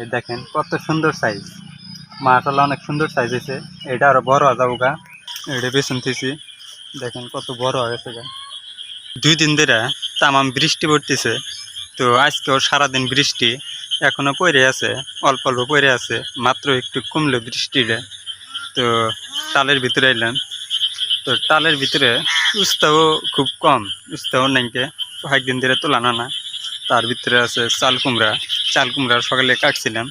এই দেখেন, কত সুন্দর সাইজ মাশাল্লাহ অনেক সুন্দর সাইজ হয়েছে। এটা আরও বড় যাব গা। এটা বেসন থেছি দেখেন কত বড় হয়ে গেছে গা। দুই দিন ধরে তামাম বৃষ্টি পড়তেছে। তো আজকেও সারাদিন বৃষ্টি এখনও পড়ে আছে, অল্প অল্প পড়ে আছে, মাত্র একটু কমলো বৃষ্টিটা। তো টালের ভিতরে এলাম। তো টালের ভিতরে উস্তাও খুব কম, উস্তাও নাইকে কয়েকদিন ধরে তোলানো না। তার ভিতরে আছে চাল কুমড়া। চাল কুমড়া সকালে কাটছিলাম।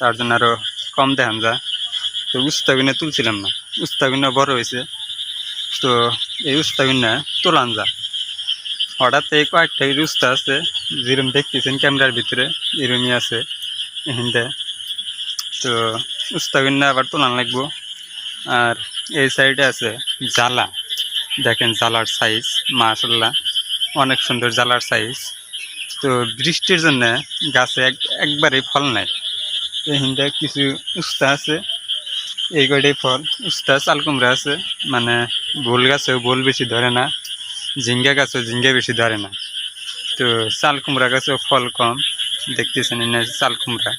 তার জন্য আরও কম দেখান যা। তো উস্তাগুনে তুলছিলাম না। উস্তাগুনা বড় হয়েছে। তো এই উস্তাগুনা তোলান যা। হঠাৎ এই কয়েকটা উস্তা আছে, যেরম দেখতেছেন ক্যামেরার ভিতরে, এরমই আছে এখানটা তো উস্তাগুনা আবার তোলান লাগবো। আর এই সাইডে আছে জ্বালা। দেখেন জ্বালার সাইজ মাশাল্লাহ অনেক সুন্দর জ্বালার সাইজ তো বৃষ্টির জন্য গাছে এক একবারেই ফল নাই। এখানটা কিছু উস্তা আছে, এই কয়টাই ফল। উস্তা চাল কুমড়া আছে মানে বোল গাছেও বোল বেশি ধরে না, ঝিঙ্গা গাছেও ঝিঙ্গা বেশি ধরে না। তো চাল কুমড়া গাছেও ফল কম, দেখতেছেন এনে চাল কুমড়া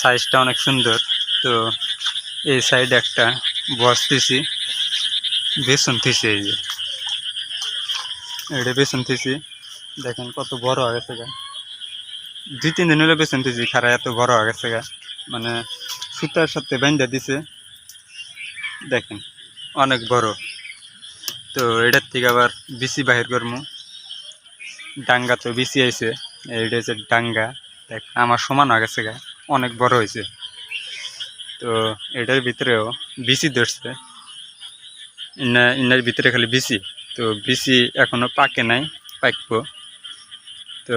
সাইজটা অনেক সুন্দর। তো এই সাইডে একটা বসতেছি, বেসন থিছি এই যে। এটা বেসন থিছি দেখেন কত বড় হয়ে গেছে গা। দুই, তিন দিন হলে বেসন থিছি খারা এত বড় হয়ে গেছে গা। মানে সুতার সাথে বেঁধে দিছে। দেখেন, অনেক বড়। তো এটার থেকে আবার বিসি বাহির করব ডাঙ্গা তো বিসি আইছে, এইটা হচ্ছে ডাঙ্গা। দেখ, আমার সমান হয়ে গেছে গা, অনেক বড় হয়েছে তো এটার ভিতরেও বিসি ধরছে। ইনা ইনার ভিতরে খালি বিসি তো বিসি এখনও পাকে নাই, পাকবো। তো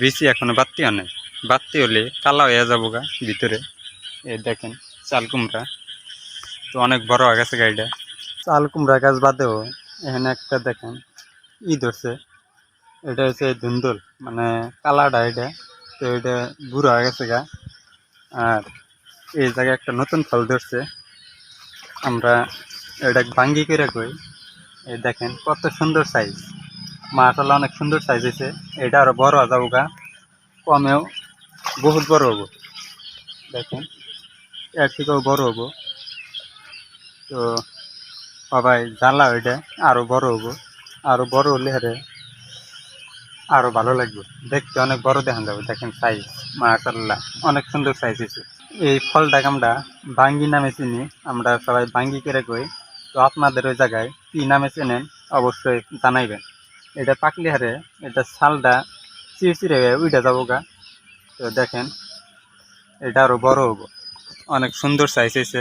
বিসি এখনও বাত্তি নাই বাত্তি হলে কালা হয়ে যাব গা ভিতরে। এ দেখেন, চাল কুমড়া। তো অনেক বড় হয়ে গেছে গাড়িটা চাল কুমড়া গাছ বাদেও এখানে একটা দেখেন, ই ধরছে। এটা হচ্ছে ধুন্দুল মানে কালাটা এটা। তো এটা বুড়ো হয়ে গেছে গা। আর এই জায়গায় একটা নতুন ফল ধরছে। আমরা এটা ভাঙ্গি করে কই। এই দেখেন, কত সুন্দর সাইজ মাশাল্লাহ অনেক সুন্দর সাইজ হয়েছে এটা আরও বড় হয়ে যাব কমেও বহুত বড় হব। দেখেন, এর থেকেও বড় হব। তো সবাই জ্বালা ওইটা আরও বড় হব। আরও বড় হলে হারে আরও ভালো লাগবে। দেখতে অনেক বড় দেখা যাবে। দেখেন সাইজ মাশাল্লাহ অনেক সুন্দর সাইজ হয়েছে এই ফলটাকে আমরা বাঙ্গি নামে চিনি। আমরা সবাই বাঙ্গি করে কই। তো আপনাদের ওই জায়গায় কি নামে চেনেন অবশ্যই জানাইবেন। এটা পাকলে হারে এটা ছালটা হয়ে উইটা যাব গা তো দেখেন, এটা আরও বড় হব। অনেক সুন্দর সাইজ হয়েছে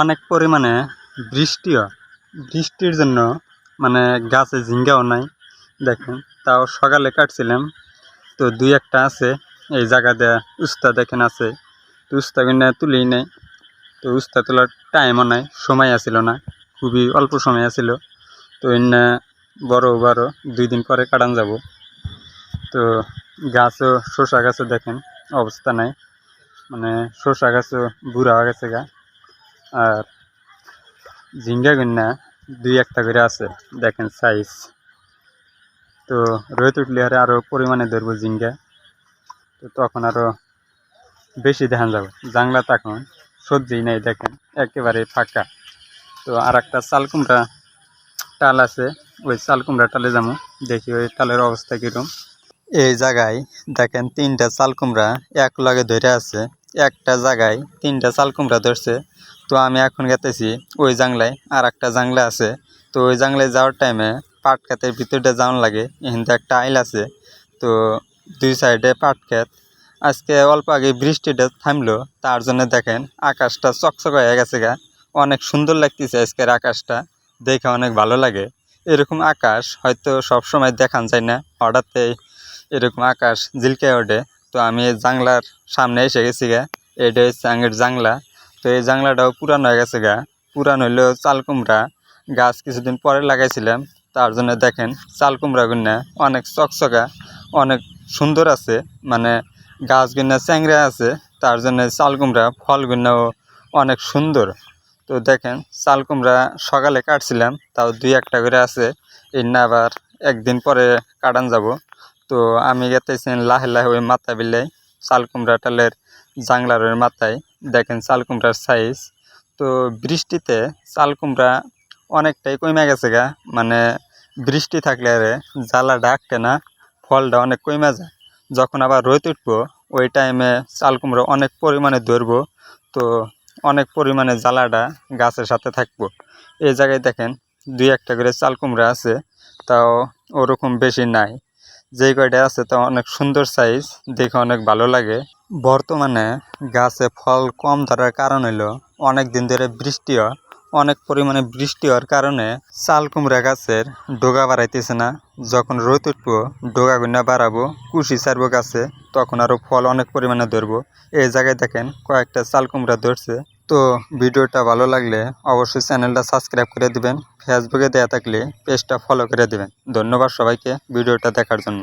অনেক পরিমাণে বৃষ্টিও। বৃষ্টির জন্য মানে গাছে ঝিঙ্গাও নাই। দেখেন, তাও সকালে কাটছিলাম। তো দুই একটা আছে, এই জায়গা দেয়া উস্তা দেখেন আছে। তো উস্তা কিনে তুলেই নেই। তো উস্তা তোলার টাইমও নাই, সময় আসিল না। খুবই অল্প সময় আসিল তো এনে বড় বড় দুই দিন পরে কাটান যাব। তো গাছও, শসা গাছও দেখেন, অবস্থা নাই। মানে শসা গাছও বুড়া হয়ে গেছে গা। আর ঝিঙ্গা গন্যা দুই একটা করে আছে, দেখেন সাইজ তো রোদ উঠলে আরে আরও পরিমাণে ধরবো ঝিঙ্গা। তো তখন আরও বেশি দেখান যাবে। জাংলা তখন সবজি নেই, দেখেন, একেবারে ফাঁকা। তো আর একটা চাল কুমড়া টাল আছে ওই চাল কুমড়া টালে যাব। দেখি ওই টালের অবস্থা কীরকম। এই জায়গায় দেখেন তিনটা চাল কুমড়া এক লগে ধরে আছে। একটা জায়গায় তিনটা চাল কুমড়া ধরছে। তো আমি এখন গেতেছি ওই জাংলায় আর একটা জাংলা আছে। তো ওই জাংলায় যাওয়ার টাইমে পাট ক্ষেতের ভিতরটা যাওয়ান লাগে। এখানতে একটা আইল আছে। তো দুই সাইডে পাট ক্ষেত। আজকে অল্প আগে বৃষ্টিটা থামলো, তার জন্য দেখেন আকাশটা চকচক হয়ে গেছে গা। অনেক সুন্দর লাগতেছে আজকের আকাশটা। দেখে অনেক ভালো লাগে। এরকম আকাশ হয়তো সব সময় দেখান যায় না। হঠাৎই এরকম আকাশ ঝিলকে ওঠে। তো আমি জাংলার সামনে এসে গেছি গা। এটা হচ্ছে আঙের জাংলা তো এই জাংলাটাও পুরান হয়ে গেছে গা। পুরান হইলেও চাল কুমড়া গাছ কিছুদিন পরে লাগাইছিলাম। তার জন্য দেখেন, চাল কুমড়া গুন্না অনেক চকচকা, অনেক সুন্দর আছে। মানে গাছ গুন্না চ্যাংরা আছে। তার জন্য চাল কুমড়া, ফল গুন্নাও অনেক সুন্দর। তো দেখেন, চাল কুমড়া সকালে কাটছিলাম, তাও দুই একটা করে আছে। এই না আবার একদিন পরে কাটান যাব। তো আমি গেতেছি লাহে লাহে ওই মাথা বিলে চাল কুমড়া টালের জাংলারের মাথায়। দেখেন চাল কুমড়ার সাইজ তো বৃষ্টিতে চাল কুমড়া অনেকটাই কমে গেছে গা। মানে বৃষ্টি থাকলে আরে জ্বালা ডাকতে না, ফলটা অনেক কমে যায়। যখন আবার রোদ উঠবো, ওই টাইমে চাল কুমড়া অনেক পরিমাণে ধরবো। তো অনেক পরিমাণে জ্বালাটা গাছের সাথে থাকব। এই জায়গায় দেখেন দুই একটা করে চাল কুমড়া আছে, তাও ওরকম বেশি নাই। যেই কয়টা আছে তা অনেক সুন্দর সাইজ দেখে অনেক ভালো লাগে। বর্তমানে গাছে ফল কম ধরার কারণ হলো অনেক দিন ধরে বৃষ্টি হয় অনেক পরিমাণে বৃষ্টি হওয়ার কারণে চাল কুমড়া গাছের ডোগা বাড়াইতেছে না। যখন রোদ উঠবো, ডোগা গুনা বাড়াবো, কুশি ছাড়বো গাছে, তখন আরও ফল অনেক পরিমাণে ধরবো। এই জায়গায় দেখেন কয়েকটা চাল কুমড়া ধরছে। তো ভিডিওটা ভালো লাগলে অবশ্যই চ্যানেলটা সাবস্ক্রাইব করে দিবেন। ফেসবুকে দেয়া থাকলে পেজটা ফলো করে দিবেন। ধন্যবাদ সবাইকে ভিডিওটা দেখার জন্য।